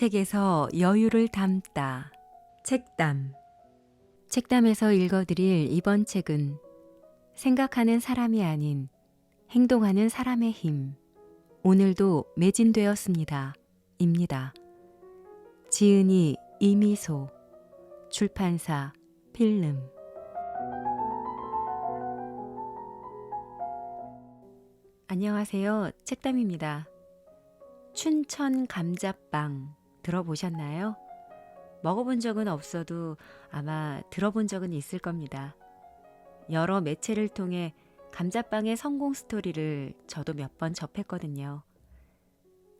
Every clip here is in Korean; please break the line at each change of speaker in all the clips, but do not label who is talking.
책에서 여유를 담다. 책담. 책담에서 읽어드릴 이번 책은 생각하는 사람이 아닌 행동하는 사람의 힘. 오늘도 매진되었습니다. 입니다. 지은이 이미소. 출판사 필름. 안녕하세요. 책담입니다. 춘천 감자빵 들어보셨나요? 먹어본 적은 없어도 아마 들어본 적은 있을 겁니다. 여러 매체를 통해 감자빵의 성공 스토리를 저도 몇 번 접했거든요.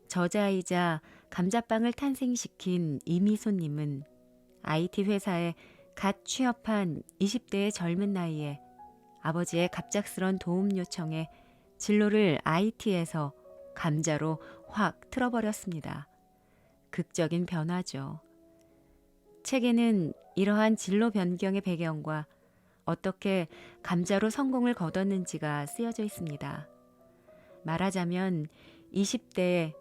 저자이자 감자빵을 탄생시킨 이미소님은 IT 회사에 갓 취업한 20대의 젊은 나이에 아버지의 갑작스런 도움 요청에 진로를 IT에서 감자로 확 틀어버렸습니다. 극적인 변화죠. 책에는 이러한 진로 변경의 배경과 어떻게 감자로 성공을 거뒀는지가 쓰여져 있습니다. 말하자면 20대의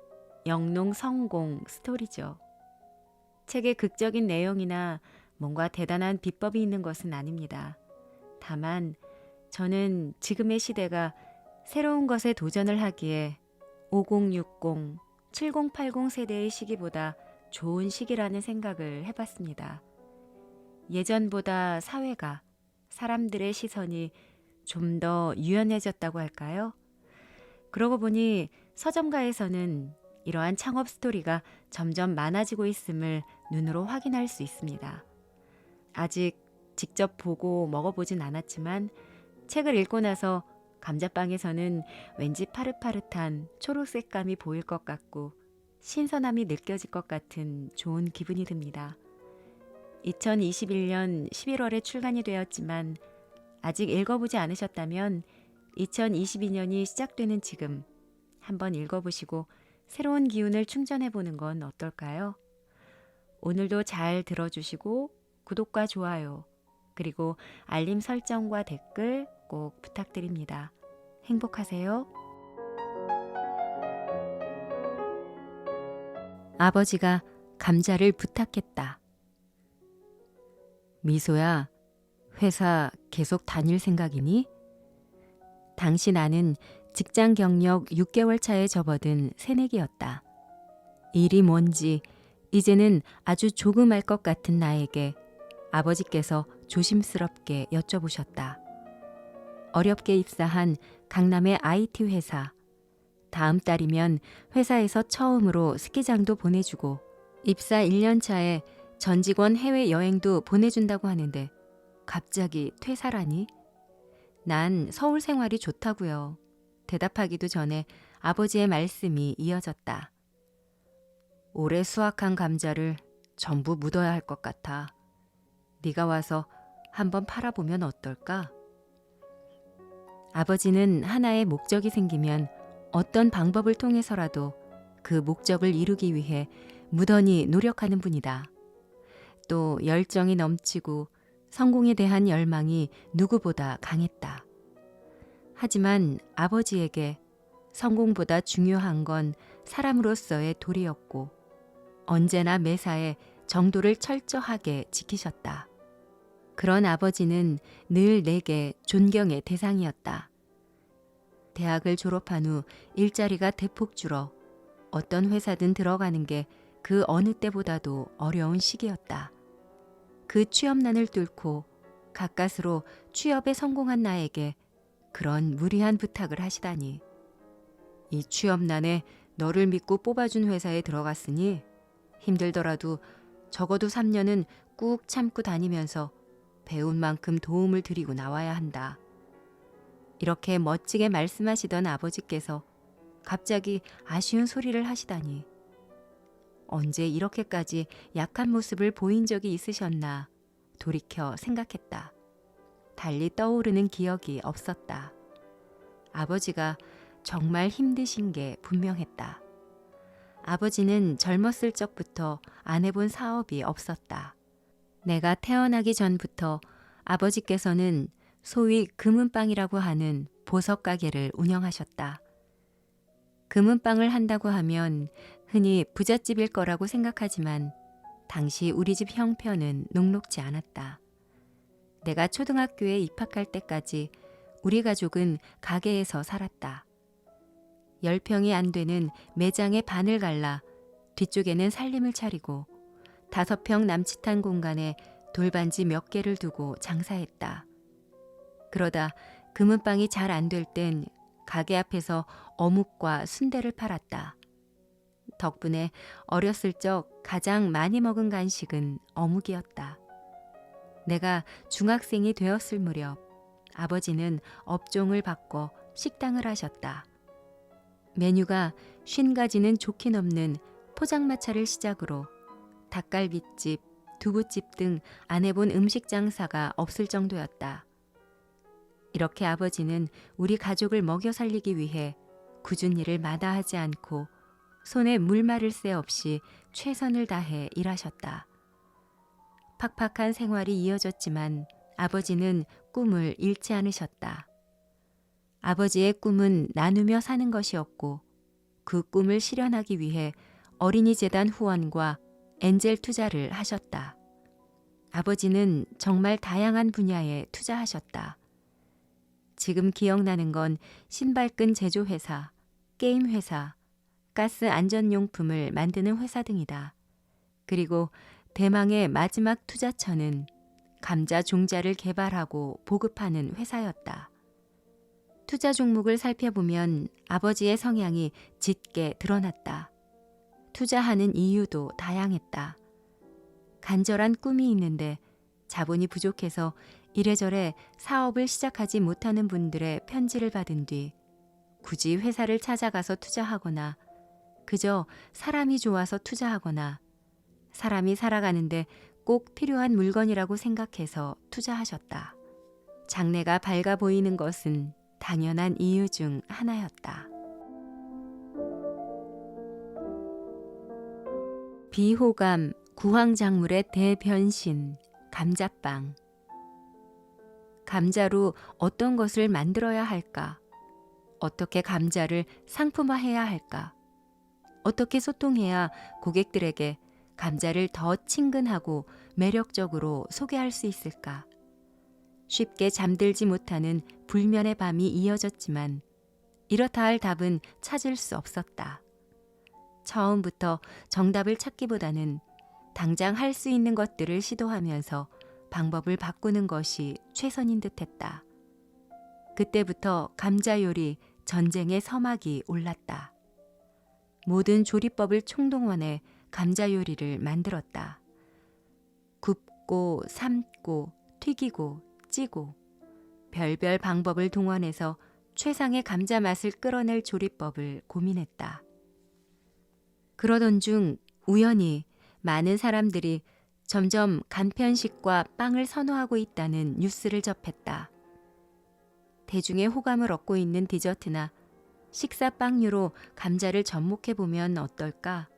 영농 성공 스토리죠. 책의 극적인 내용이나 뭔가 대단한 비법이 있는 것은 아닙니다. 다만 저는 지금의 시대가 새로운 것에 도전을 하기에 5060, 7080 세대의 시기보다 좋은 시기라는 생각을 해봤습니다. 예전보다 사회가 사람들의 시선이 좀 더 유연해졌다고 할까요? 그러고 보니 서점가에서는 이러한 창업 스토리가 점점 많아지고 있음을 눈으로 확인할 수 있습니다. 아직 직접 보고 먹어보진 않았지만 책을 읽고 나서 감자빵에서는 왠지 파릇파릇한 초록색감이 보일 것 같고 신선함이 느껴질 것 같은 좋은 기분이 듭니다. 2021년 11월에 출간이 되었지만 아직 읽어보지 않으셨다면 2022년이 시작되는 지금 한번 읽어보시고 새로운 기운을 충전해보는 건 어떨까요? 오늘도 잘 들어주시고 구독과 좋아요 그리고 알림 설정과 댓글 꼭 부탁드립니다. 행복하세요. 아버지가 감자를 부탁했다. 미소야, 회사 계속 다닐 생각이니? 당시 나는 직장 경력 6개월 차에 접어든 새내기였다. 일이 뭔지 이제는 아주 조금 알 것 같은 나에게 아버지께서 조심스럽게 여쭤보셨다. 어렵게 입사한 강남의 IT 회사. 다음 달이면 회사에서 처음으로 스키장도 보내주고 입사 1년 차에 전 직원 해외 여행도 보내준다고 하는데 갑자기 퇴사라니? 난 서울 생활이 좋다고요. 대답하기도 전에 아버지의 말씀이 이어졌다. 올해 수확한 감자를 전부 묻어야 할 것 같아. 네가 와서 한번 팔아보면 어떨까? 아버지는 하나의 목적이 생기면 어떤 방법을 통해서라도 그 목적을 이루기 위해 무던히 노력하는 분이다. 또 열정이 넘치고 성공에 대한 열망이 누구보다 강했다. 하지만 아버지에게 성공보다 중요한 건 사람으로서의 도리였고 언제나 매사에 정도를 철저하게 지키셨다. 그런 아버지는 늘 내게 존경의 대상이었다. 대학을 졸업한 후 일자리가 대폭 줄어 어떤 회사든 들어가는 게 그 어느 때보다도 어려운 시기였다. 그 취업난을 뚫고 가까스로 취업에 성공한 나에게 그런 무리한 부탁을 하시다니. 이 취업난에 너를 믿고 뽑아준 회사에 들어갔으니 힘들더라도 적어도 3년은 꾹 참고 다니면서 배운 만큼 도움을 드리고 나와야 한다. 이렇게 멋지게 말씀하시던 아버지께서 갑자기 아쉬운 소리를 하시다니. 언제 이렇게까지 약한 모습을 보인 적이 있으셨나 돌이켜 생각했다. 달리 떠오르는 기억이 없었다. 아버지가 정말 힘드신 게 분명했다. 아버지는 젊었을 적부터 안 해본 사업이 없었다. 내가 태어나기 전부터 아버지께서는 소위 금은빵이라고 하는 보석 가게를 운영하셨다. 금은빵을 한다고 하면 흔히 부잣집일 거라고 생각하지만 당시 우리 집 형편은 녹록지 않았다. 내가 초등학교에 입학할 때까지 우리 가족은 가게에서 살았다. 열 평이 안 되는 매장의 반을 갈라 뒤쪽에는 살림을 차리고 다섯 평 남짓한 공간에 돌반지 몇 개를 두고 장사했다. 그러다 금은빵이 잘 안 될 땐 가게 앞에서 어묵과 순대를 팔았다. 덕분에 어렸을 적 가장 많이 먹은 간식은 어묵이었다. 내가 중학생이 되었을 무렵 아버지는 업종을 바꿔 식당을 하셨다. 메뉴가 쉰 가지는 좋게 넘는 포장마차를 시작으로 닭갈비집, 두부집 등 안 해본 음식 장사가 없을 정도였다. 이렇게 아버지는 우리 가족을 먹여 살리기 위해 굳은 일을 마다하지 않고 손에 물 마를 새 없이 최선을 다해 일하셨다. 팍팍한 생활이 이어졌지만 아버지는 꿈을 잃지 않으셨다. 아버지의 꿈은 나누며 사는 것이었고 그 꿈을 실현하기 위해 어린이 재단 후원과 엔젤 투자를 하셨다. 아버지는 정말 다양한 분야에 투자하셨다. 지금 기억나는 건 신발끈 제조회사, 게임회사, 가스 안전용품을 만드는 회사 등이다. 그리고 대망의 마지막 투자처는 감자 종자를 개발하고 보급하는 회사였다. 투자 종목을 살펴보면 아버지의 성향이 짙게 드러났다. 투자하는 이유도 다양했다. 간절한 꿈이 있는데 자본이 부족해서 이래저래 사업을 시작하지 못하는 분들의 편지를 받은 뒤 굳이 회사를 찾아가서 투자하거나 그저 사람이 좋아서 투자하거나 사람이 살아가는데 꼭 필요한 물건이라고 생각해서 투자하셨다. 장래가 밝아 보이는 것은 당연한 이유 중 하나였다. 비호감 구황작물의 대변신 감자빵 감자로 어떤 것을 만들어야 할까? 어떻게 감자를 상품화해야 할까? 어떻게 소통해야 고객들에게 감자를 더 친근하고 매력적으로 소개할 수 있을까? 쉽게 잠들지 못하는 불면의 밤이 이어졌지만 이렇다 할 답은 찾을 수 없었다. 처음부터 정답을 찾기보다는 당장 할 수 있는 것들을 시도하면서 방법을 바꾸는 것이 최선인 듯 했다. 그때부터 감자 요리 전쟁의 서막이 올랐다. 모든 조리법을 총동원해 감자 요리를 만들었다. 굽고, 삶고, 튀기고, 찌고, 별별 방법을 동원해서 최상의 감자 맛을 끌어낼 조리법을 고민했다. 그러던 중 우연히 많은 사람들이 점점 간편식과 빵을 선호하고 있다는 뉴스를 접했다. 대중의 호감을 얻고 있는 디저트나 식사 빵류로 감자를 접목해 보면 어떨까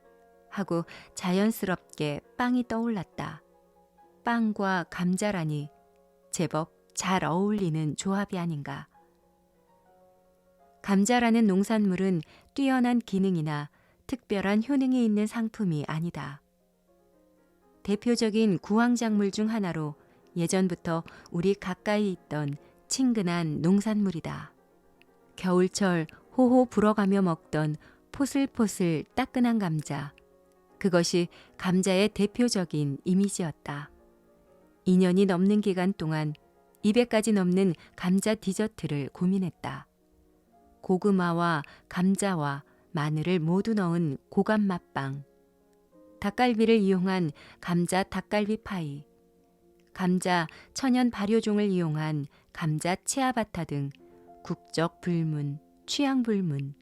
하고 자연스럽게 빵이 떠올랐다. 빵과 감자라니 제법 잘 어울리는 조합이 아닌가. 감자라는 농산물은 뛰어난 기능이나 특별한 효능이 있는 상품이 아니다. 대표적인 구황작물 중 하나로 예전부터 우리 가까이 있던 친근한 농산물이다. 겨울철 호호 불어가며 먹던 포슬포슬 따끈한 감자. 그것이 감자의 대표적인 이미지였다. 2년이 넘는 기간 동안 200가지 넘는 감자 디저트를 고민했다. 고구마와 감자와 마늘을 모두 넣은 고감 맛빵. 닭갈비를 이용한 감자 닭갈비 파이. 감자 천연 발효종을 이용한 감자 치아바타 등 국적 불문, 취향 불문,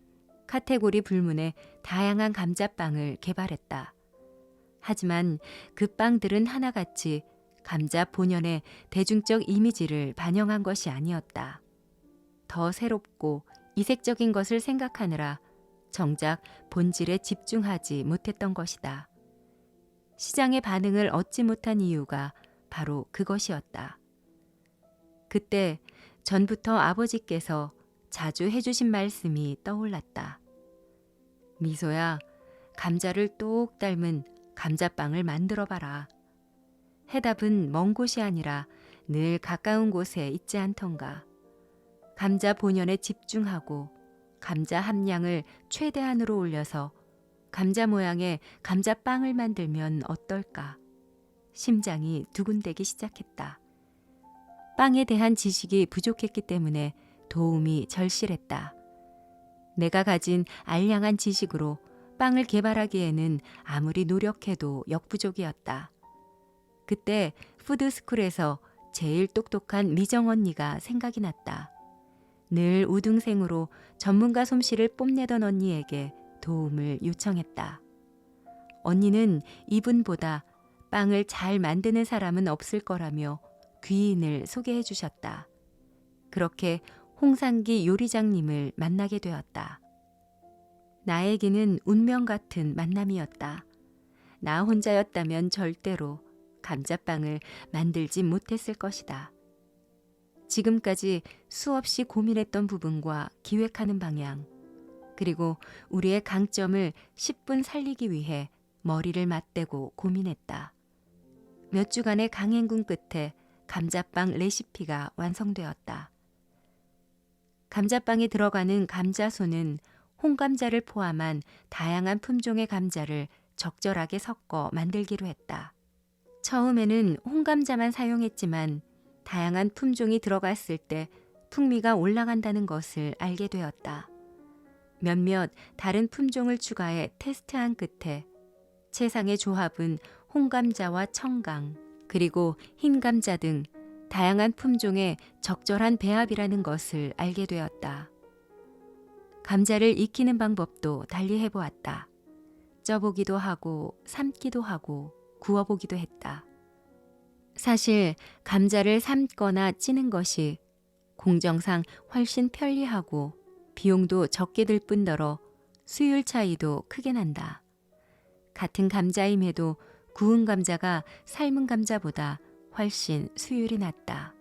카테고리 불문의 다양한 감자빵을 개발했다. 하지만 그 빵들은 하나같이 감자 본연의 대중적 이미지를 반영한 것이 아니었다. 더 새롭고 이색적인 것을 생각하느라 정작 본질에 집중하지 못했던 것이다. 시장의 반응을 얻지 못한 이유가 바로 그것이었다. 그때 전부터 아버지께서 자주 해주신 말씀이 떠올랐다. 미소야, 감자를 똑 닮은 감자빵을 만들어 봐라. 해답은 먼 곳이 아니라 늘 가까운 곳에 있지 않던가. 감자 본연에 집중하고 감자 함량을 최대한으로 올려서 감자 모양의 감자빵을 만들면 어떨까? 심장이 두근대기 시작했다. 빵에 대한 지식이 부족했기 때문에 도움이 절실했다. 내가 가진 알량한 지식으로 빵을 개발하기에는 아무리 노력해도 역부족이었다. 그때 푸드스쿨에서 제일 똑똑한 미정 언니가 생각이 났다. 늘 우등생으로 전문가 솜씨를 뽐내던 언니에게 도움을 요청했다. 언니는 이분보다 빵을 잘 만드는 사람은 없을 거라며 귀인을 소개해 주셨다. 그렇게 홍상기 요리장님을 만나게 되었다. 나에게는 운명 같은 만남이었다. 나 혼자였다면 절대로 감자빵을 만들지 못했을 것이다. 지금까지 수없이 고민했던 부분과 기획하는 방향, 그리고 우리의 강점을 10분 살리기 위해 머리를 맞대고 고민했다. 몇 주간의 강행군 끝에 감자빵 레시피가 완성되었다. 감자빵에 들어가는 감자소는 홍감자를 포함한 다양한 품종의 감자를 적절하게 섞어 만들기로 했다. 처음에는 홍감자만 사용했지만 다양한 품종이 들어갔을 때 풍미가 올라간다는 것을 알게 되었다. 몇몇 다른 품종을 추가해 테스트한 끝에 최상의 조합은 홍감자와 청강, 그리고 흰감자 등 다양한 품종의 적절한 배합이라는 것을 알게 되었다. 감자를 익히는 방법도 달리 해보았다. 쪄보기도 하고, 삶기도 하고, 구워보기도 했다. 사실 감자를 삶거나 찌는 것이 공정상 훨씬 편리하고 비용도 적게 들 뿐더러 수율 차이도 크게 난다. 같은 감자임에도 구운 감자가 삶은 감자보다 훨씬 수율이 낮다.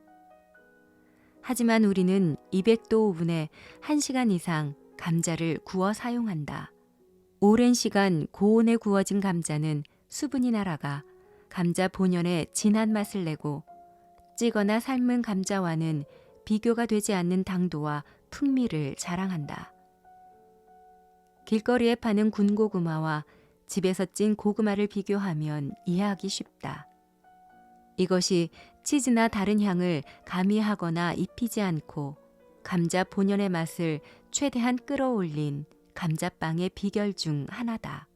하지만 우리는 200도 오븐에 1시간 이상 감자를 구워 사용한다. 오랜 시간 고온에 구워진 감자는 수분이 날아가 감자 본연의 진한 맛을 내고 찌거나 삶은 감자와는 비교가 되지 않는 당도와 풍미를 자랑한다. 길거리에 파는 군고구마와 집에서 찐 고구마를 비교하면 이해하기 쉽다. 이것이 치즈나 다른 향을 가미하거나 입히지 않고 감자 본연의 맛을 최대한 끌어올린 감자빵의 비결 중 하나다.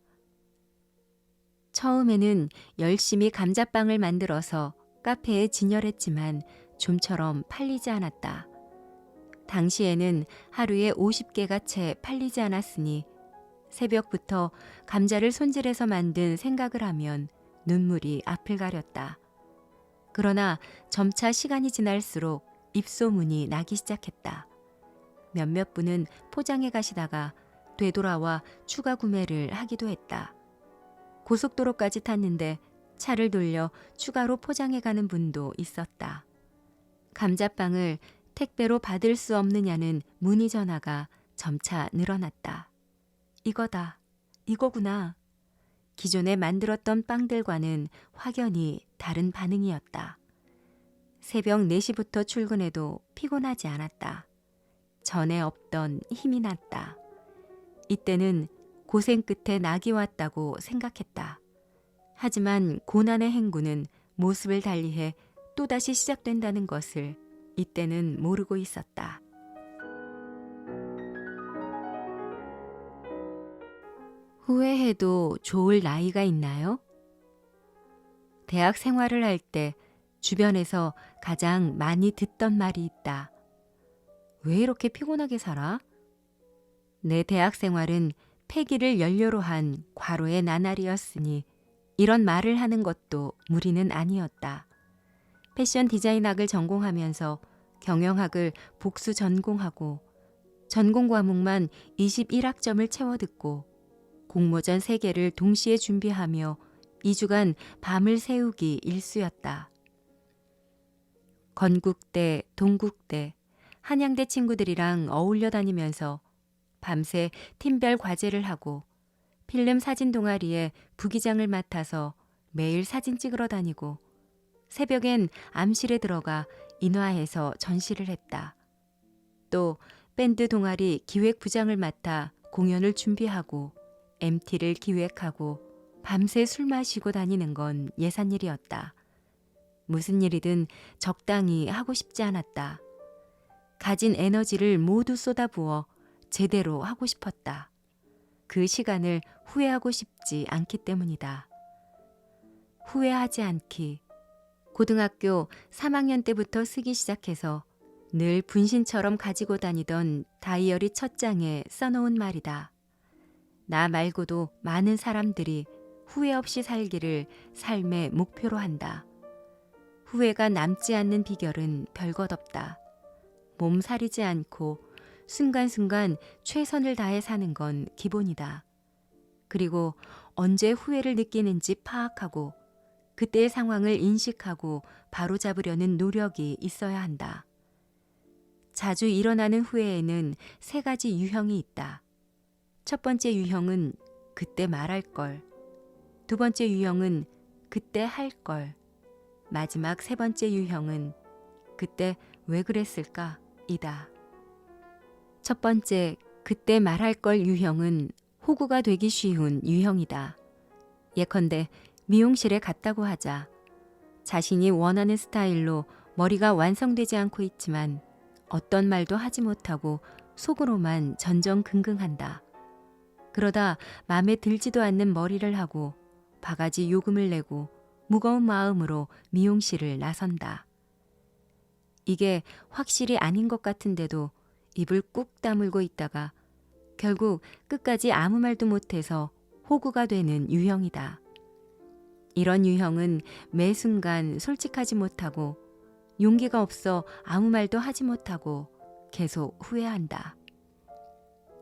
처음에는 열심히 감자빵을 만들어서 카페에 진열했지만 좀처럼 팔리지 않았다. 당시에는 하루에 50개가 채 팔리지 않았으니 새벽부터 감자를 손질해서 만든 생각을 하면 눈물이 앞을 가렸다. 그러나 점차 시간이 지날수록 입소문이 나기 시작했다. 몇몇 분은 포장해 가시다가 되돌아와 추가 구매를 하기도 했다. 고속도로까지 탔는데 차를 돌려 추가로 포장해 가는 분도 있었다. 감자빵을 택배로 받을 수 없느냐는 문의 전화가 점차 늘어났다. 이거다. 이거구나. 기존에 만들었던 빵들과는 확연히 다른 반응이었다. 새벽 4시부터 출근해도 피곤하지 않았다. 전에 없던 힘이 났다. 이때는 고생 끝에 낙이 왔다고 생각했다. 하지만 고난의 행군은 모습을 달리해 또다시 시작된다는 것을 이때는 모르고 있었다. 후회해도 좋을 나이가 있나요? 대학 생활을 할 때 주변에서 가장 많이 듣던 말이 있다. 왜 이렇게 피곤하게 살아? 내 대학 생활은 폐기를 연료로 한 과로의 나날이었으니 이런 말을 하는 것도 무리는 아니었다. 패션 디자인학을 전공하면서 경영학을 복수 전공하고 전공 과목만 21학점을 채워 듣고 공모전 3개를 동시에 준비하며 2주간 밤을 새우기 일쑤였다. 건국대, 동국대, 한양대 친구들이랑 어울려 다니면서 밤새 팀별 과제를 하고 필름 사진 동아리에 부기장을 맡아서 매일 사진 찍으러 다니고 새벽엔 암실에 들어가 인화해서 전시를 했다. 또 밴드 동아리 기획부장을 맡아 공연을 준비하고 MT를 기획하고 밤새 술 마시고 다니는 건 예산일이었다. 무슨 일이든 적당히 하고 싶지 않았다. 가진 에너지를 모두 쏟아부어 제대로 하고 싶었다. 그 시간을 후회하고 싶지 않기 때문이다. 후회하지 않기. 고등학교 3학년 때부터 쓰기 시작해서 늘 분신처럼 가지고 다니던 다이어리 첫 장에 써놓은 말이다. 나 말고도 많은 사람들이 후회 없이 살기를 삶의 목표로 한다. 후회가 남지 않는 비결은 별것 없다. 몸살이지 않고 순간순간 최선을 다해 사는 건 기본이다. 그리고 언제 후회를 느끼는지 파악하고 그때의 상황을 인식하고 바로잡으려는 노력이 있어야 한다. 자주 일어나는 후회에는 세 가지 유형이 있다. 첫 번째 유형은 그때 말할 걸. 두 번째 유형은 그때 할 걸. 마지막 세 번째 유형은 그때 왜 그랬을까? 이다. 첫 번째, 그때 말할 걸 유형은 호구가 되기 쉬운 유형이다. 예컨대 미용실에 갔다고 하자. 자신이 원하는 스타일로 머리가 완성되지 않고 있지만 어떤 말도 하지 못하고 속으로만 전전긍긍한다. 그러다 마음에 들지도 않는 머리를 하고 바가지 요금을 내고 무거운 마음으로 미용실을 나선다. 이게 확실히 아닌 것 같은데도 입을 꾹 다물고 있다가 결국 끝까지 아무 말도 못해서 호구가 되는 유형이다. 이런 유형은 매 순간 솔직하지 못하고 용기가 없어 아무 말도 하지 못하고 계속 후회한다.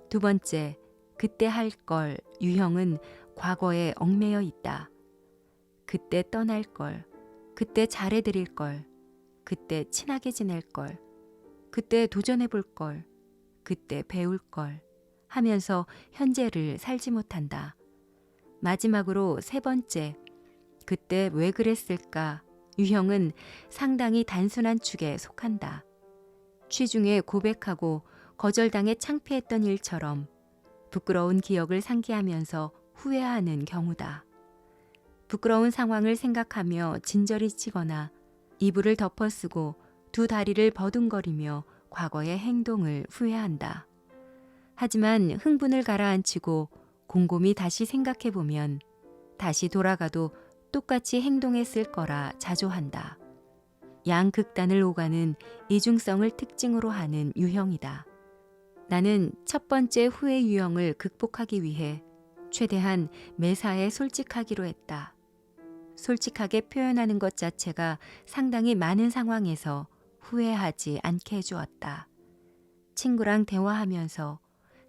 두 번째, 그때 할 걸 유형은 과거에 얽매여 있다. 그때 떠날 걸, 그때 잘해드릴 걸, 그때 친하게 지낼 걸, 그때 도전해 볼 걸, 그때 배울 걸 하면서 현재를 살지 못한다. 마지막으로 세 번째, 그때 왜 그랬을까? 유형은 상당히 단순한 축에 속한다. 취중에 고백하고 거절당해 창피했던 일처럼 부끄러운 기억을 상기하면서 후회하는 경우다. 부끄러운 상황을 생각하며 진저리 치거나 이불을 덮어쓰고 두 다리를 버둥거리며 과거의 행동을 후회한다. 하지만 흥분을 가라앉히고 곰곰이 다시 생각해 보면 다시 돌아가도 똑같이 행동했을 거라 자조한다. 양극단을 오가는 이중성을 특징으로 하는 유형이다. 나는 첫 번째 후회 유형을 극복하기 위해 최대한 매사에 솔직하기로 했다. 솔직하게 표현하는 것 자체가 상당히 많은 상황에서 후회하지 않게 해주었다. 친구랑 대화하면서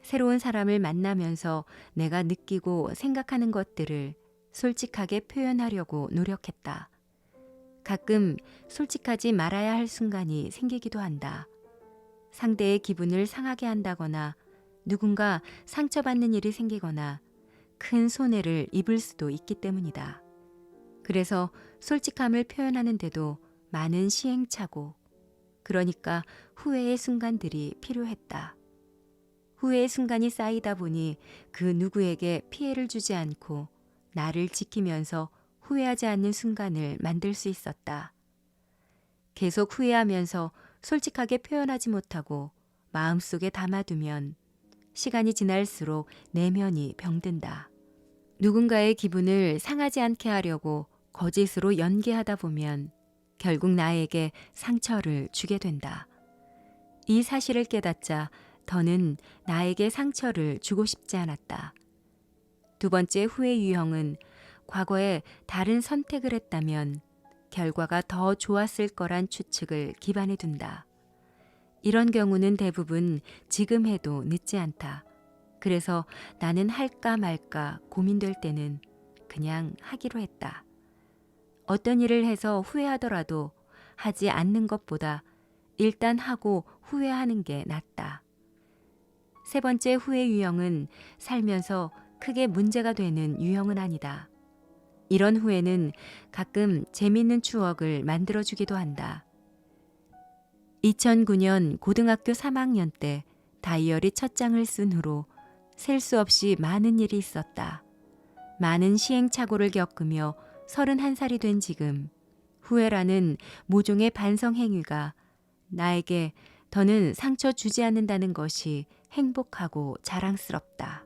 새로운 사람을 만나면서 내가 느끼고 생각하는 것들을 솔직하게 표현하려고 노력했다. 가끔 솔직하지 말아야 할 순간이 생기기도 한다. 상대의 기분을 상하게 한다거나 누군가 상처받는 일이 생기거나 큰 손해를 입을 수도 있기 때문이다. 그래서 솔직함을 표현하는데도 많은 시행착오, 그러니까 후회의 순간들이 필요했다. 후회의 순간이 쌓이다 보니 그 누구에게 피해를 주지 않고 나를 지키면서 후회하지 않는 순간을 만들 수 있었다. 계속 후회하면서 솔직하게 표현하지 못하고 마음속에 담아두면 시간이 지날수록 내면이 병든다. 누군가의 기분을 상하지 않게 하려고 거짓으로 연기하다 보면 결국 나에게 상처를 주게 된다. 이 사실을 깨닫자 더는 나에게 상처를 주고 싶지 않았다. 두 번째 후회 유형은 과거에 다른 선택을 했다면 결과가 더 좋았을 거란 추측을 기반에 둔다. 이런 경우는 대부분 지금 해도 늦지 않다. 그래서 나는 할까 말까 고민될 때는 그냥 하기로 했다. 어떤 일을 해서 후회하더라도 하지 않는 것보다 일단 하고 후회하는 게 낫다. 세 번째 후회 유형은 살면서 크게 문제가 되는 유형은 아니다. 이런 후에는 가끔 재밌는 추억을 만들어주기도 한다. 2009년 고등학교 3학년 때 다이어리 첫 장을 쓴 후로 셀 수 없이 많은 일이 있었다. 많은 시행착오를 겪으며 31살이 된 지금 후회라는 모종의 반성 행위가 나에게 더는 상처 주지 않는다는 것이 행복하고 자랑스럽다.